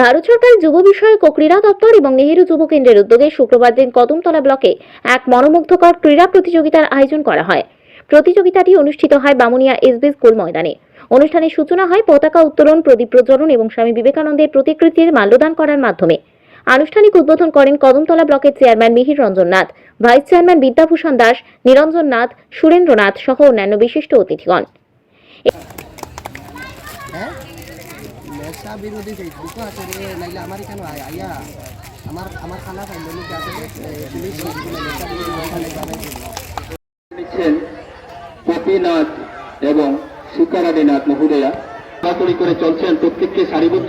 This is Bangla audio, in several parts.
ভারত সরকার যুব বিষয়ক ও ক্রীড়া দপ্তর এবং নেহেরু যুব কেন্দ্রের উদ্যোগে শুক্রবার দিন কদমতলা ব্লকে এক মনোমুগ্ধকর ক্রীড়া প্রতিযোগিতার আয়োজন করা হয়। প্রতিযোগিতাটি অনুষ্ঠিত হয় বামুনিয়া এসবি স্কুল ময়দানে। অনুষ্ঠানের সূচনা হয় পতাকা উত্তোলন, প্রদীপ প্রজ্বলন এবং স্বামী বিবেকানন্দের প্রতিকৃতির মাল্যদান করার মাধ্যমে। আনুষ্ঠানিক উদ্বোধন করেন কদমতলা ব্লকের chairman Mihir Ranjan Nath, vice chairman Bidyabhushan Das, Niranjan Nath Surendranath সহ অন্যান্য বিশিষ্ট অতিথিগণ। নেশা বিরোধী ফেসবুক আছে রে, নাইলে আমার কেন আয়? আমার আমার খানা খাইলো নি যাতে পুলিশ নেশা এবং সুকারানীনাথ কড়াকড়ি করে চলছেন প্রত্যেককে সারিবদ্ধ।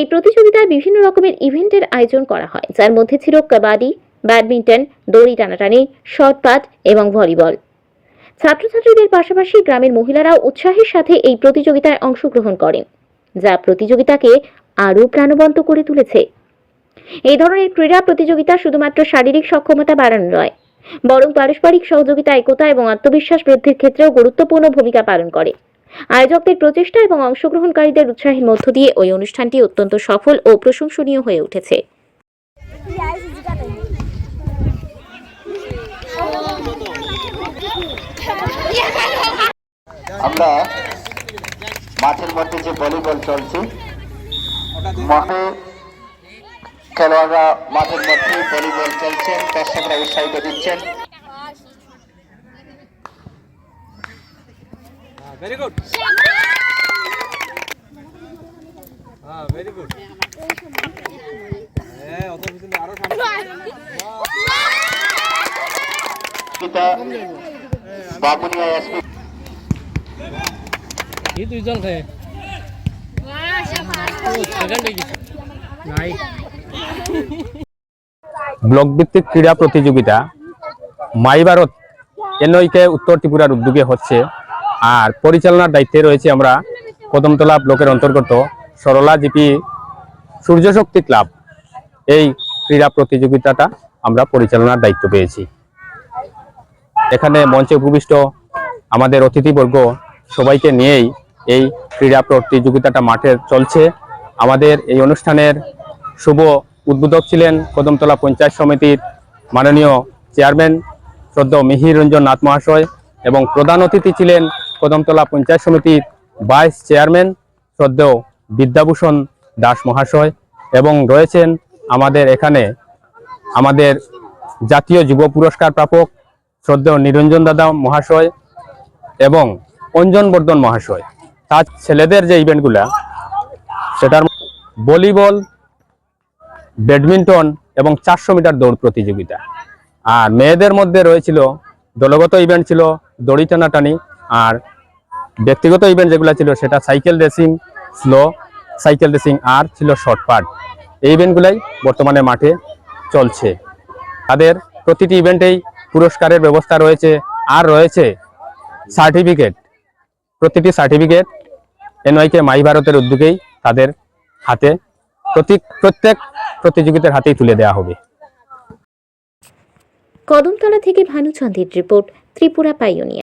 এই প্রতিযোগিতায় বিভিন্ন রকমের ইভেন্টের আয়োজন করা হয়, যার মধ্যে ছিল কাবাডি, ব্যাডমিন্টন, দড়ি টানাটানি, শটপাট এবং ভলিবল। ছাত্রছাত্রীদের পাশাপাশি গ্রামের মহিলারাও উৎসাহের সাথে এই প্রতিযোগিতায় অংশগ্রহণ করেন, যা প্রতিযোগিতাকে আরও প্রাণবন্ত করে তুলেছে। এই ধরনের ক্রীড়া প্রতিযোগিতা শুধুমাত্র শারীরিক সক্ষমতা বাড়ানো নয়, বরং পারস্পরিক সহযোগিতা, একতা এবং আত্মবিশ্বাস বৃদ্ধির ক্ষেত্রেও গুরুত্বপূর্ণ ভূমিকা পালন করে। আয়োজকদের প্রচেষ্টা এবং অংশগ্রহণকারীদের উৎসাহের মধ্য দিয়ে ওই অনুষ্ঠানটি অত্যন্ত সফল ও প্রশংসনীয় হয়ে উঠেছে। আমরা মাঠের মধ্যে যে ভলিবল চলছে মাঠে খেলোয়াড়রা মাঠের মধ্যে ভলিবল চলছেন দর্শকরা উৎসাহিত দিচ্ছেন। ভেরি গুড হ্যাঁ ভেরি গুড হ্যাঁ অত পিছনে আরও সামনে। এসপি দুইজন খায়। ব্লক ভিত্তিক ক্রীড়া প্রতিযোগিতা মাই ভারত এনইকে উত্তর ত্রিপুরার উদ্যোগে হচ্ছে। আর পরিচালনার দায়িত্বে রয়েছে আমরা কদমতলা ব্লকের অন্তর্গত সরলা জিপি সূর্যশক্তি ক্লাব। এই ক্রীড়া প্রতিযোগিতাটা আমরা পরিচালনার দায়িত্ব পেয়েছি। এখানে মঞ্চে উপবিষ্ট আমাদের অতিথিবর্গ সবাইকে নিয়েই এই ক্রীড়া প্রতিযোগিতাটা মাঠে চলছে। আমাদের এই অনুষ্ঠানের শুভ উদ্বোধক ছিলেন কদমতলা পঞ্চায়েত সমিতির মাননীয় চেয়ারম্যান শ্রদ্ধ মিহির রঞ্জন নাথ মহাশয় এবং প্রধান অতিথি ছিলেন কদমতলা পঞ্চায়েত সমিতির ভাইস চেয়ারম্যান শ্রদ্ধ বিদ্যাভূষণ দাস মহাশয় এবং রয়েছেন আমাদের এখানে আমাদের জাতীয় যুব পুরস্কার প্রাপক শ্রদ্ধেয় নিরঞ্জন দাদা মহাশয় এবং অঞ্জন বর্ধন মহাশয়। তার ছেলেদের যে ইভেন্টগুলা সেটার ভলিবল, ব্যাডমিন্টন এবং চারশো মিটার দৌড় প্রতিযোগিতা। আর মেয়েদের মধ্যে রয়েছিল, দলগত ইভেন্ট ছিল দড়ি টানাটানি, আর ব্যক্তিগত ইভেন্ট যেগুলো ছিল সেটা cycle racing slow cycle racing আর ছিল শর্টপাট এই ইভেন্টগুলাই বর্তমানে মাঠে চলছে। তাদের প্রতিটি ইভেন্টেই পুরস্কারের ব্যবস্থা রয়েছে আর রয়েছে সার্টিফিকেট। প্রতিটি সার্টিফিকেট এনওয়াইকে মাই ভারতের উদ্যোগেই তাদের হাতে প্রতি প্রত্যেক প্রতিযোগিতার হাতেই তুলে দেওয়া হবে। কদমতলা থেকে ভানুচন্দ্রের রিপোর্ট ত্রিপুরা পাইওনিয়া